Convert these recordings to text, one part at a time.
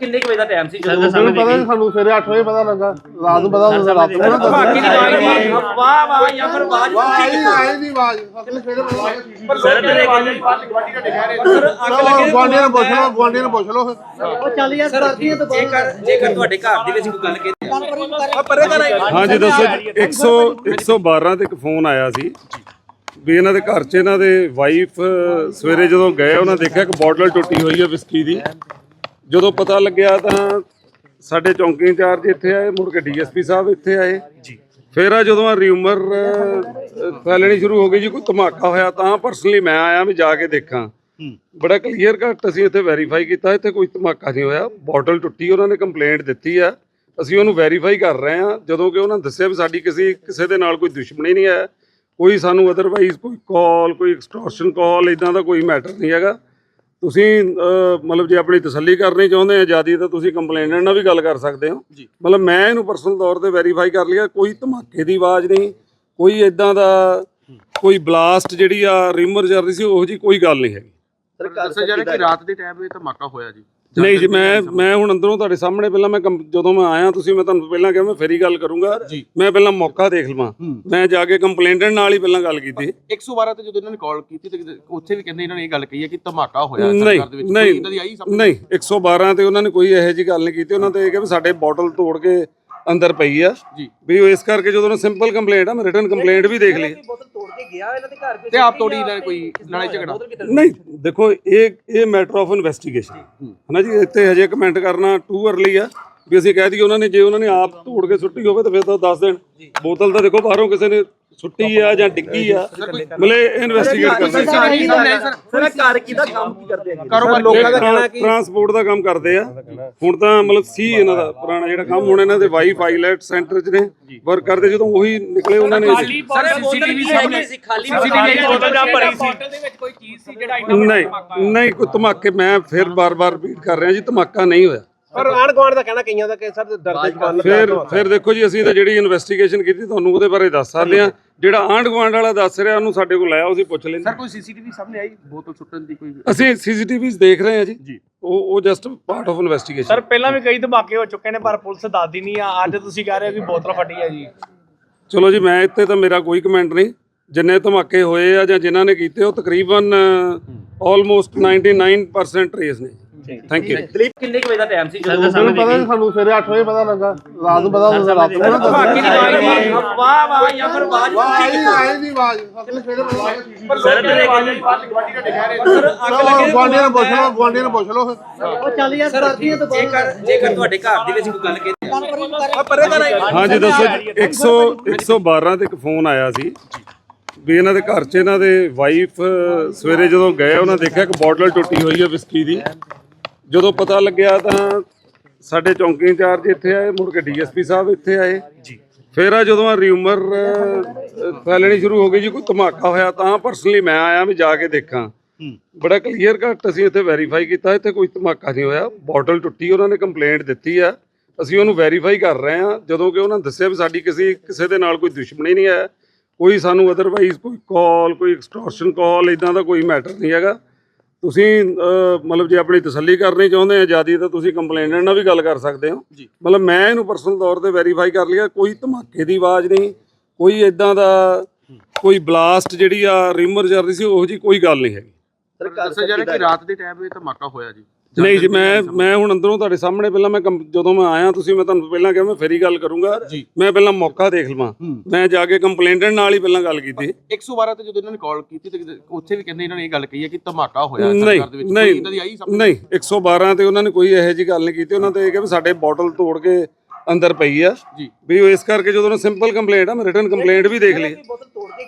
ਕਿੰਨੇ ਕੁ ਵਜੇ ਦਾ ਟਾਈਮ ਸੀ ਜਦੋਂ ਸਾਨੂੰ ਪਤਾ ਨਹੀਂ ਸਾਨੂੰ ਸਵੇਰੇ 8 ਵਜੇ ਪਤਾ ਲੱਗਾ ਰਾਤ ਨੂੰ ਪਤਾ ਹੁੰਦਾ ਰਾਤ ਨੂੰ ਦੀ ਆਵਾਜ਼ ਵਾਹ ਵਾਹ ਜਾਂ ਫਿਰ ਆਵਾਜ਼ ਵਾਹ ਉੱਚੀ ਆਈ ਦੀ ਆਵਾਜ਼। ਸਾਨੂੰ ਸਵੇਰੇ ਪਤਾ ਲੱਗਾ। ਪਰ ਲੋਕਾਂ ਨੇ ਆਵਾਜ਼ ਸਰ ਅੱਗ ਲੱਗੇ ਗਵਾਂਡੀਆਂ ਨੂੰ ਪੁੱਛ ਲਓ ਗਵਾਂਡੀਆਂ ਨੂੰ ਪੁੱਛ ਲਓ ਜੇਕਰ ਜੇਕਰ ਤੁਹਾਡੇ ਘਰ ਦੇ ਵਿੱਚ ਕੋਈ ਗੱਲ ਕੀਤੀ ਪਰੇ ਦਾ ਨਹੀਂ। ਹਾਂਜੀ ਦੱਸੋ ਜੀ 100 112 ਤੇ ਇੱਕ ਫੋਨ ਆਇਆ ਸੀ। ਵੀ ਇਹਨਾਂ ਦੇ ਘਰ 'ਚ ਇਹਨਾਂ ਦੇ ਵਾਈਫ ਸਵੇਰੇ ਜਦੋਂ ਗਏ ਉਹਨਾਂ ਦੇਖਿਆ ਕਿ ਬੋਟਲ ਟੁੱਟੀ ਹੋਈ ਹੈ ਵਿਸਕੀ ਦੀ। ਜਦੋਂ ਪਤਾ ਲੱਗਿਆ ਤਾਂ ਸਾਡੇ ਚੌਂਕੀ ਇੰਚਾਰਜ ਇੱਥੇ ਆਏ ਮੁੜ ਕੇ ਡੀਐਸਪੀ ਸਾਹਿਬ ਇੱਥੇ ਆਏ। ਜੀ। ਫਿਰ ਆ ਜਦੋਂ ਆ ਰਿਊਮਰ ਫੈਲਣੀ ਸ਼ੁਰੂ ਹੋ ਗਈ ਜੀ ਕੋਈ ਧਮਾਕਾ ਹੋਇਆ ਤਾਂ ਪਰਸਨਲੀ ਮੈਂ ਆਇਆ ਵੀ ਜਾ ਕੇ ਦੇਖਾਂ। ਬੜਾ ਕਲੀਅਰ ਕੱਟ ਅਸੀਂ ਇੱਥੇ ਵੈਰੀਫਾਈ ਕੀਤਾ ਇੱਥੇ ਕੋਈ ਧਮਾਕਾ ਨਹੀਂ ਹੋਇਆ। ਬੋਟਲ ਟੁੱਟੀ ਉਹਨਾਂ ਨੇ ਕੰਪਲੇਂਟ ਦਿੱਤੀ ਆ। ਅਸੀਂ ਉਹਨੂੰ ਵੈਰੀਫਾਈ ਕਰ ਰਹੇ ਹਾਂ ਜਦੋਂ ਕਿ ਉਹਨਾਂ ਦੱਸਿਆ ਵੀ ਸਾਡੀ ਕਿਸੇ ਕਿਸੇ ਦੇ ਨਾਲ ਕੋਈ ਦੁਸ਼ਮਣੀ ਨਹੀਂ ਹੈ। ਕੋਈ ਸਾਨੂੰ ਅਦਰਵਾਈਜ਼ ਕੋਈ ਕਾਲ ਕੋਈ ਐਕਸਟੋਰਸ਼ਨ ਕਾਲ ਇਦਾਂ ਦਾ ਕੋਈ ਮੈਟਰ ਨਹੀਂ ਹੈਗਾ। ਤੁਸੀਂ ਮਤਲਬ ਜੇ ਆਪਣੀ ਤਸੱਲੀ ਕਰਨੀ ਚਾਹੁੰਦੇ ਆ ਜਿਆਦੀ ਤਾਂ ਤੁਸੀਂ ਕੰਪਲੇਨਰ ਨਾਲ ਵੀ ਗੱਲ ਕਰ ਸਕਦੇ ਹੋ। ਮਤਲਬ ਮੈਂ ਇਹਨੂੰ ਪਰਸਨਲ ਤੌਰ ਤੇ ਵੈਰੀਫਾਈ ਕਰ ਲਿਆ ਕੋਈ ਧਮਾਕੇ ਦੀ ਆਵਾਜ਼ ਨਹੀਂ ਕੋਈ ਇਦਾਂ ਦਾ ਕੋਈ ਬਲਾਸਟ ਜਿਹੜੀ ਆ ਰਿਮਰ ਚੱਲ ਰਹੀ ਸੀ ਉਹੋ ਜੀ ਕੋਈ ਗੱਲ ਨਹੀਂ ਹੈਗੀ। ਦੱਸਿਆ ਜਾ ਰਿਹਾ ਕਿ ਰਾਤ ਦੇ ਟਾਈਮ ਇਹ ਧਮਾਕਾ ਹੋਇਆ ਜੀ। ਨਹੀਂ ਜੀ ਮੈਂ ਮੈਂ ਹੁਣ ਅੰਦਰੋਂ ਤੁਹਾਡੇ ਸਾਹਮਣੇ ਪਹਿਲਾਂ ਮੈਂ ਜਦੋਂ ਮੈਂ ਆਇਆ ਤੁਸੀਂ ਮੈਂ ਤੁਹਾਨੂੰ ਪਹਿਲਾਂ ਕਿਹਾ ਮੈਂ ਫੇਰੀ ਗੱਲ ਕਰੂੰਗਾ। ਮੈਂ ਪਹਿਲਾਂ ਮੌਕਾ ਦੇਖ ਲਵਾਂ। ਮੈਂ ਜਾ ਕੇ ਕੰਪਲੇਂਟਰ ਨਾਲ ਹੀ ਪਹਿਲਾਂ ਗੱਲ ਕੀਤੀ। 112 ਤੇ ਜਦੋਂ ਇਹਨਾਂ ਨੇ ਕਾਲ ਕੀਤੀ ਤੇ ਉੱਥੇ ਵੀ ਕਹਿੰਦੇ ਇਹਨਾਂ ਨੇ ਇਹ ਗੱਲ ਕਹੀ ਹੈ ਕਿ ਧਮਾਕਾ ਹੋਇਆ ਨਹੀਂ ਸਰਕਾਰ ਦੇ ਵਿੱਚ। ਕੋਈ ਨਹੀਂ ਇਦਾਂ ਦੀ ਆਈ ਸਮਝ ਨਹੀਂ 112 ਤੇ ਉਹਨਾਂ ਨੇ ਕੋਈ ਇਹੋ ਜੀ ਗੱਲ ਨਹੀਂ ਕੀਤੀ। ਉਹਨਾਂ ਤੇ ਇਹ ਕਿਹਾ ਵੀ ਸਾਡੇ ਬੋਟਲ ਤੋੜ ਕੇ ਅੰਦਰ ਪਈ ਆ। ਜੀ। ਵੀ ਉਹ ਇਸ ਕਰਕੇ ਜਦੋਂ ਉਹਨਾਂ ਸਿੰਪਲ ਕੰਪਲੇਂਟ ਆ ਮੈਂ ਰਿਟਨ ਕੰਪਲੇਂਟ ਵੀ ਦੇਖ ਲਈ। ਕੇ ਗਿਆ ਇਹਨਾਂ ਦੇ ਘਰ ਤੇ ਆਪ ਤੋੜੀ ਇਹਨਾਂ ਨੇ ਕੋਈ ਲੜਾਈ ਝਗੜਾ? ਨਹੀਂ ਦੇਖੋ ਇਹ ਇਹ ਮੈਟਰ ਆਫ ਇਨਵੈਸਟੀਗੇਸ਼ਨ ਹਨਾ ਜੀ ਇੱਥੇ ਹਜੇ ਕਮੈਂਟ ਕਰਨਾ ਟੂ ਅਰਲੀ ਆ। ਵੀ ਅਸੀਂ ਕਹਿ ਦਈਏ ਉਹਨਾਂ ਨੇ ਜੇ ਉਹਨਾਂ ਨੇ ਆਪ ਤੋੜ ਕੇ ਸੁੱਟੀ ਹੋਵੇ ਤਾਂ ਫਿਰ ਤਾਂ ਦੱਸ ਦੇਣ ਬੋਤਲ ਤਾਂ ਦੇਖੋ ਬਾਹਰੋਂ ਕਿਸੇ ਨੇ ਸੁੱਟੀ ਆ ਜਾਂ ਡਿੱਗੀ ਆ ਮਤਲਬ ਇਨਵੈਸਟੀਗੇਟ ਕਰਨਾ ਸਰ ਘਰ ਕਿਹਦਾ ਕੰਮ ਕੀ ਕਰਦੇ ਆ ਕਾਰੋਬਾਰ ਲੋਕਾਂ ਦਾ ਕਹਿਣਾ ਕਿ ਟਰਾਂਸਪੋਰਟ ਦਾ ਕੰਮ ਕਰਦੇ ਆ ਹੁਣ ਤਾਂ ਮਤਲਬ ਸੀ ਇਹਨਾਂ ਦਾ ਪੁਰਾਣਾ ਜਿਹੜਾ ਕੰਮ ਹੁਣ ਇਹਨਾਂ ਦੇ ਵਾਈਫ ਆਈਲੈਟ ਸੈਂਟਰ 'ਚ ਨੇ ਵਰਕ ਕਰਦੇ ਜਦੋਂ ਉਹੀ ਨਿਕਲੇ ਉਹਨਾਂ ਨੇ ਸਰ ਸੀਸੀਟੀਵੀ ਸਾਹਮਣੇ ਸੀ ਖਾਲੀ ਬੋਤਲ ਜਾਂ ਭਰੀ ਸੀ ਨਹੀਂ ਨਹੀਂ ਕੋਈ ਧਮਾਕੇ ਮੈਂ ਫਿਰ ਬਾਰ-ਬਾਰ ਰਿਪੀਟ ਕਰ ਰਿਹਾ ਜੀ ਧਮਾਕਾ ਨਹੀਂ ਹੋਇਆ ਪਰ ਆਣ ਗਵਾਂਡ ਦਾ ਕਹਿਣਾ ਕਈਆਂ ਦਾ ਕਿ ਸਰ ਦਰਦ ਜਵਾਨ ਫਿਰ ਫਿਰ ਦੇਖੋ ਜੀ ਅਸੀਂ ਤਾਂ ਜਿਹੜੀ ਇਨਵੈਸਟੀਗੇਸ਼ਨ ਕੀਤੀ ਤੁਹਾਨੂੰ ਉਹਦੇ ਬਾਰੇ ਦੱਸ ਸਕਦੇ ਆ ਜਿਹੜਾ ਆਂਢ ਗੁਆਂਢ ਵਾਲਾ ਦੱਸ ਰਿਹਾ ਉਹਨੂੰ ਸਾਡੇ ਕੋਲ ਆਇਆ ਅਸੀਂ ਪੁੱਛ ਲੈਂਦੇ ਸਰ ਕੋਈ ਸੀਸੀਟੀਵੀ ਸਾਹਮਣੇ ਆਈ? ਬੋਤਲ ਸੁੱਟਣ ਦੀ ਕੋਈ ਅਸੀਂ ਸੀਸੀਟੀਵੀਜ਼ ਦੇਖ ਰਹੇ ਹਾਂ ਜੀ। ਉਹ ਉਹ just part of investigation sir ਪਹਿਲਾਂ ਵੀ ਕਈ ਧਮਾਕੇ ਹੋ ਚੁੱਕੇ ਨੇ ਪਰ ਪੁਲਿਸ ਦੱਸਦੀ ਨਹੀਂ ਆ। ਅੱਜ ਤੁਸੀਂ ਕਹਿ ਰਹੇ ਹੋ ਕਿ ਬੋਤਲ ਫਟੀ ਹੈ ਜੀ। ਚਲੋ ਜੀ ਮੈਂ ਇੱਥੇ ਤਾਂ ਮੇਰਾ ਕੋਈ ਕਮੈਂਟ ਨਹੀਂ। ਜਿੰਨੇ ਧਮਾਕੇ ਹੋਏ ਆ ਜਾਂ ਜਿਨ੍ਹਾਂ ਨੇ ਕੀਤੇ ਉਹ ਤਕਰੀਬਨ ਆਲਮੋਸਟ 99% ਟਰੇਸ ਨੇ ਥੈਂਕ ਯੂ ਦਲੀਪ ਕਿੰਨੇ ਕੁ ਵਜੇ ਦਾ ਟਾਈਮ ਸੀ ਜਦੋਂ ਸਾਨੂੰ ਪਤਾ ਨਹੀਂ ਸਾਨੂੰ ਸਵੇਰੇ 8 ਵਜੇ ਪਤਾ ਲੱਗਾ ਰਾਤ ਨੂੰ ਪਤਾ ਹੁੰਦਾ ਰਾਤ ਨੂੰ ਨਾ ਧਮਾਕੇ ਦੀ ਆਵਾਜ਼ ਨਹੀਂ ਵਾਹ ਵਾਹ ਜਾਂ ਫਿਰ ਆਵਾਜ਼ ਉੱਚੀ ਦੀ ਆਵਾਜ਼। ਸਾਨੂੰ ਸਵੇਰੇ ਪਤਾ ਲੱਗਾ। ਪਰ ਲੋਕਾਂ ਨੇ ਆਵਾਜ਼ ਸਰ ਅੱਗ ਲੱਗੇ ਗਵਾਂਡੀਆਂ ਨੂੰ ਪੁੱਛ ਲਓ ਗਵਾਂਡੀਆਂ ਨੂੰ ਪੁੱਛ ਲਓ। ਸਰ ਜੇਕਰ ਜੇਕਰ ਤੁਹਾਡੇ ਘਰ ਦੇ ਵਿੱਚ ਕੋਈ ਗੱਲ ਕੀਤੀ ਪਰੇ ਦਾ ਨਹੀਂ ਹਾਂਜੀ ਦੱਸੋ ਜੀ 100 112 ਤੇ ਇੱਕ ਫੋਨ ਆਇਆ ਸੀ। ਵੀ ਇਹਨਾਂ ਦੇ ਘਰ 'ਚ ਇਹਨਾਂ ਦੇ ਵਾਈਫ ਸਵੇਰੇ ਜਦੋਂ ਗਏ ਉਹਨਾਂ ਦੇਖਿਆ ਕਿ ਬੋਟਲ ਟੁੱਟੀ ਹੋਈ ਹੈ ਵਿਸਕੀ ਦੀ। ਜਦੋਂ ਪਤਾ ਲੱਗਿਆ ਤਾਂ ਸਾਡੇ ਚੌਂਕੀ ਇੰਚਾਰਜ ਇੱਥੇ ਆਏ ਮੁੜ ਕੇ ਡੀਐਸਪੀ ਸਾਹਿਬ ਇੱਥੇ ਆਏ। ਜੀ। ਫਿਰ ਆ ਜਦੋਂ ਆ ਰਿਊਮਰ ਫੈਲਣੀ ਸ਼ੁਰੂ ਹੋ ਗਈ ਜੀ ਕੋਈ ਧਮਾਕਾ ਹੋਇਆ ਤਾਂ ਪਰਸਨਲੀ ਮੈਂ ਆਇਆ ਵੀ ਜਾ ਕੇ ਦੇਖਾਂ। ਬੜਾ ਕਲੀਅਰ ਕੱਟ ਅਸੀਂ ਇੱਥੇ ਵੈਰੀਫਾਈ ਕੀਤਾ ਇੱਥੇ ਕੋਈ ਧਮਾਕਾ ਨਹੀਂ ਹੋਇਆ। ਬੋਟਲ ਟੁੱਟੀ ਉਹਨਾਂ ਨੇ ਕੰਪਲੇਂਟ ਦਿੱਤੀ ਆ। ਅਸੀਂ ਉਹਨੂੰ ਵੈਰੀਫਾਈ ਕਰ ਰਹੇ ਹਾਂ ਜਦੋਂ ਕਿ ਉਹਨਾਂ ਦੱਸਿਆ ਵੀ ਸਾਡੀ ਕਿਸੇ ਕਿਸੇ ਦੇ ਨਾਲ ਕੋਈ ਦੁਸ਼ਮਣੀ ਨਹੀਂ ਹੈ। ਕੋਈ ਸਾਨੂੰ ਅਦਰਵਾਈਜ਼ ਕੋਈ ਕਾਲ ਕੋਈ ਐਕਸਟੋਰਸ਼ਨ ਕਾਲ ਇਦਾਂ ਦਾ ਕੋਈ ਮੈਟਰ ਨਹੀਂ ਹੈਗਾ। ਤੁਸੀਂ ਮਤਲਬ ਜੇ ਆਪਣੀ ਤਸੱਲੀ ਕਰਨੀ ਚਾਹੁੰਦੇ ਆ ਜਿਆਦੀ ਤਾਂ ਤੁਸੀਂ ਕੰਪਲੇਨਰ ਨਾਲ ਵੀ ਗੱਲ ਕਰ ਸਕਦੇ ਹੋ। ਮਤਲਬ ਮੈਂ ਇਹਨੂੰ ਪਰਸਨਲ ਤੌਰ ਤੇ ਵੈਰੀਫਾਈ ਕਰ ਲਿਆ ਕੋਈ ਧਮਾਕੇ ਦੀ ਆਵਾਜ਼ ਨਹੀਂ ਕੋਈ ਇਦਾਂ ਦਾ ਕੋਈ ਬਲਾਸਟ ਜਿਹੜੀ ਆ ਰਿਮਰ ਚੱਲ ਰਹੀ ਸੀ ਉਹੋ ਜੀ ਕੋਈ ਗੱਲ ਨਹੀਂ ਹੈਗੀ। ਦੱਸਿਆ ਜਾ ਰਿਹਾ ਕਿ ਰਾਤ ਦੇ ਟਾਈਮ ਇਹ ਧਮਾਕਾ ਹੋਇਆ ਜੀ। ਨਹੀਂ ਜੀ ਮੈਂ ਮੈਂ ਹੁਣ ਅੰਦਰੋਂ ਤੁਹਾਡੇ ਸਾਹਮਣੇ ਪਹਿਲਾਂ ਮੈਂ ਜਦੋਂ ਮੈਂ ਆਇਆ ਤੁਸੀਂ ਮੈਂ ਤੁਹਾਨੂੰ ਪਹਿਲਾਂ ਕਿਹਾ ਮੈਂ ਫੇਰੀ ਗੱਲ ਕਰੂੰਗਾ। ਮੈਂ ਪਹਿਲਾਂ ਮੌਕਾ ਦੇਖ ਲਵਾਂ। ਮੈਂ ਜਾ ਕੇ ਕੰਪਲੇਂਟਰ ਨਾਲ ਹੀ ਪਹਿਲਾਂ ਗੱਲ ਕੀਤੀ। 112 ਤੇ ਜਦੋਂ ਇਹਨਾਂ ਨੇ ਕਾਲ ਕੀਤੀ ਤੇ ਉੱਥੇ ਵੀ ਕਹਿੰਦੇ ਇਹਨਾਂ ਨੇ ਇਹ ਗੱਲ ਕਹੀ ਹੈ ਕਿ ਧਮਾਕਾ ਹੋਇਆ ਨਹੀਂ ਸਰਕਾਰ ਦੇ ਵਿੱਚ। ਕੋਈ ਨਹੀਂ ਇਦਾਂ ਦੀ ਆਈ ਸਮਝ ਨਹੀਂ 112 ਤੇ ਉਹਨਾਂ ਨੇ ਕੋਈ ਇਹੋ ਜੀ ਗੱਲ ਨਹੀਂ ਕੀਤੀ। ਉਹਨਾਂ ਤੇ ਇਹ ਕਿਹਾ ਵੀ ਸਾਡੇ ਬੋਟਲ ਤੋੜ ਕੇ ਅੰਦਰ ਪਈ ਆ। ਜੀ। ਵੀ ਉਹ ਇਸ ਕਰਕੇ ਜਦੋਂ ਉਹਨਾਂ ਸਿੰਪਲ ਕੰਪਲੇਂਟ ਆ ਮੈਂ ਰਿਟਨ ਕੰਪਲੇਂਟ ਵੀ ਦੇਖ ਲਈ।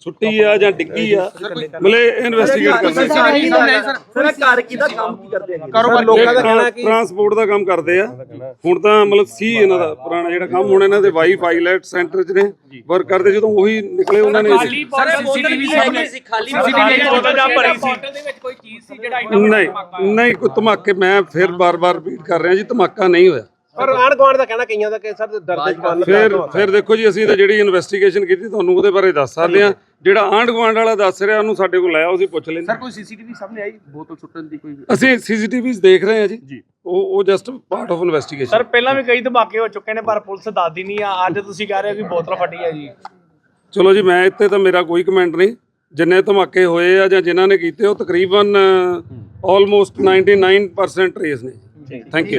ਸੁੱਟੀ ਆ ਜਾਂ ਡਿੱਗੀ ਆ? ਮਤਲਬ ਇਨਵੈਸਟੀਗੇਟ ਕਰਨਾ। ਸੀਸੀਟੀਵੀ ਸਾਹਮਣੇ ਆਈ ਸਰ ਸਰ ਘਰ ਕਿਹਦਾ ਕੰਮ ਕੀ ਕਰਦੇ ਆ ਕਾਰੋਬਾਰ ਲੋਕਾਂ ਦਾ ਕਹਿਣਾ ਕਿ ਟਰਾਂਸਪੋਰਟ ਦਾ ਕੰਮ ਕਰਦੇ ਆ। ਹੁਣ ਤਾਂ ਮਤਲਬ ਸੀ ਇਹਨਾਂ ਦਾ ਪੁਰਾਣਾ ਜਿਹੜਾ ਕੰਮ ਹੁਣ ਇਹਨਾਂ ਦੇ ਵਾਈਫ ਆਈਲੈਟ ਸੈਂਟਰ 'ਚ ਨੇ ਵਰਕ ਕਰਦੇ ਜਦੋਂ ਉਹੀ ਨਿਕਲੇ ਉਹਨਾਂ ਨੇ ਸਰ ਸੀਸੀਟੀਵੀ ਸਾਹਮਣੇ ਸੀ ਖਾਲੀ ਬੋਤਲ ਜਾਂ ਭਰੀ ਸੀ ਕੋਈ ਚੀਜ਼ ਸੀ ਜਿਹੜਾ ਨਹੀਂ ਨਹੀਂ ਕੋਈ ਧਮਾਕੇ ਮੈਂ ਫਿਰ ਬਾਰ-ਬਾਰ ਰਿਪੀਟ ਕਰ ਰਿਹਾ ਜੀ ਧਮਾਕਾ ਨਹੀਂ ਹੋਇਆ। ਪਰ ਆਣ ਗਵਾਂਡ ਦਾ ਕਹਿਣਾ ਕਈਆਂ ਦਾ ਕਿ ਸਰ ਡਰਦੇ ਜਵਾਨ ਫਿਰ ਫਿਰ ਦੇਖੋ ਜੀ ਅਸੀਂ ਤਾਂ ਜਿਹੜੀ ਇਨਵੈਸਟੀਗੇਸ਼ਨ ਕੀਤੀ ਤੁਹਾਨੂੰ ਉਹਦੇ ਬਾਰੇ ਦੱਸ ਸਕਦੇ ਹਾਂ। ਜਿਹੜਾ ਆਂਢ ਗੁਆਂਢ ਵਾਲਾ ਦੱਸ ਰਿਹਾ ਉਹਨੂੰ ਸਾਡੇ ਕੋਲ ਆਇਆ ਅਸੀਂ ਪੁੱਛ ਲੈਂਦੇ ਸਰ ਕੋਈ ਸੀਸੀਟੀਵੀ ਸਾਹਮਣੇ ਆਈ? ਬੋਤਲ ਸੁੱਟਣ ਦੀ ਕੋਈ ਅਸੀਂ ਸੀਸੀਟੀਵੀਜ਼ ਦੇਖ ਰਹੇ ਹਾਂ ਜੀ। ਉਹ ਉਹ just part of investigation sir ਪਹਿਲਾਂ ਵੀ ਕਈ ਧਮਾਕੇ ਹੋ ਚੁੱਕੇ ਨੇ ਪਰ ਪੁਲਿਸ ਦੱਸਦੀ ਨਹੀਂ ਆ। ਅੱਜ ਤੁਸੀਂ ਕਹਿ ਰਹੇ ਹੋ ਕਿ ਬੋਤਲ ਫਟੀ ਹੈ ਜੀ। ਚਲੋ ਜੀ ਮੈਂ ਇੱਥੇ ਤਾਂ ਮੇਰਾ ਕੋਈ ਕਮੈਂਟ ਨਹੀਂ। ਜਿੰਨੇ ਧਮਾਕੇ ਹੋਏ ਆ ਜਾਂ ਜਿਨ੍ਹਾਂ ਨੇ ਕੀਤੇ ਉਹ ਤਕਰੀਬਨ ਆਲਮੋਸਟ 99% ਟਰੇਸ ਨੇ ਥੈਂਕ ਯੂ